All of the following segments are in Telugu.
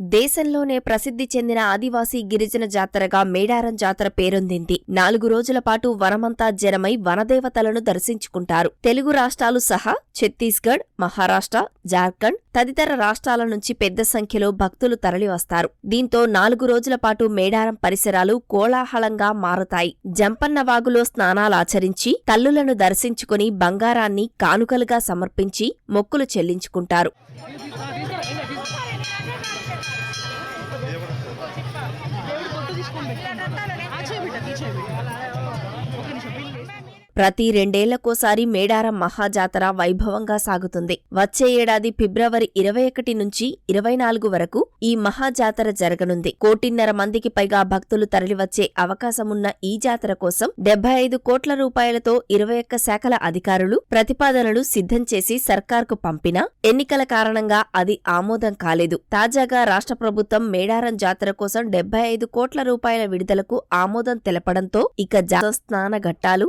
దేశంలోనే ప్రసిద్ధి చెందిన ఆదివాసీ గిరిజన జాతరగా మేడారం జాతర పేరొందింది. నాలుగు రోజుల పాటు వనమంతా జనమై వనదేవతలను దర్శించుకుంటారు. తెలుగు రాష్ట్రాలు సహా ఛత్తీస్గఢ్ మహారాష్ట్ర జార్ఖండ్ తదితర రాష్ట్రాల నుంచి పెద్ద సంఖ్యలో భక్తులు తరలివస్తారు. దీంతో నాలుగు రోజుల పాటు మేడారం పరిసరాలు కోలాహలంగా మారుతాయి. జంపన్నవాగులో స్నానాలాచరించి తల్లులను దర్శించుకుని బంగారాన్ని కానుకలుగా సమర్పించి మొక్కులు చెల్లించుకుంటారు. దేవుడు పొట్టు తీసుకొని పెట్టు తీసేయబిడ్డ తీసేయబిడ్డ ప్రతి రెండేళ్ళకోసారి మేడారం మహాజాతర వైభవంగా సాగుతుంది. వచ్చే ఏడాది ఫిబ్రవరి ఇరవై ఒకటి నుంచి ఇరవై నాలుగు వరకు ఈ మహాజాతర జరగనుంది. కోటిన్నర మందికి పైగా భక్తులు తరలివచ్చే అవకాశమున్న ఈ జాతర కోసం డెబ్బై ఐదు కోట్ల రూపాయలతో ఇరవై ఒక్క శాఖల అధికారులు ప్రతిపాదనలు సిద్ధం చేసి సర్కార్కు పంపినా ఎన్నికల కారణంగా అది ఆమోదం కాలేదు. తాజాగా రాష్ట్ర ప్రభుత్వం మేడారం జాతర కోసం డెబ్బై ఐదు కోట్ల రూపాయల విడుదలకు ఆమోదం తెలపడంతో ఇక జాతర స్నాన ఘట్టాలు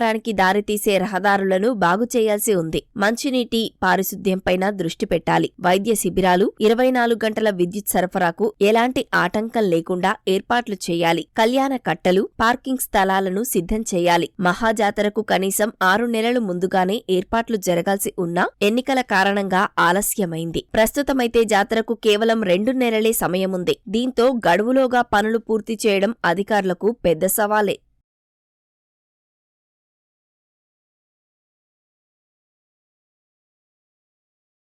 మేడారానికి దారితీసే రహదారులను బాగు చేయాల్సి ఉంది. మంచినీటి పారిశుద్ధ్యంపైన దృష్టి పెట్టాలి. వైద్య శిబిరాలు ఇరవై నాలుగు గంటల విద్యుత్ సరఫరాకు ఎలాంటి ఆటంకం లేకుండా ఏర్పాట్లు చేయాలి. కళ్యాణ కట్టలు పార్కింగ్ స్థలాలను సిద్ధం చేయాలి. మహాజాతరకు కనీసం ఆరు నెలలు ముందుగానే ఏర్పాట్లు జరగాల్సి ఉన్నా ఎన్నికల కారణంగా ఆలస్యమైంది. ప్రస్తుతమైతే జాతరకు కేవలం రెండు నెలలే సమయముంది. దీంతో గడువులోగా పనులు పూర్తి చేయడం అధికారులకు పెద్ద సవాలే.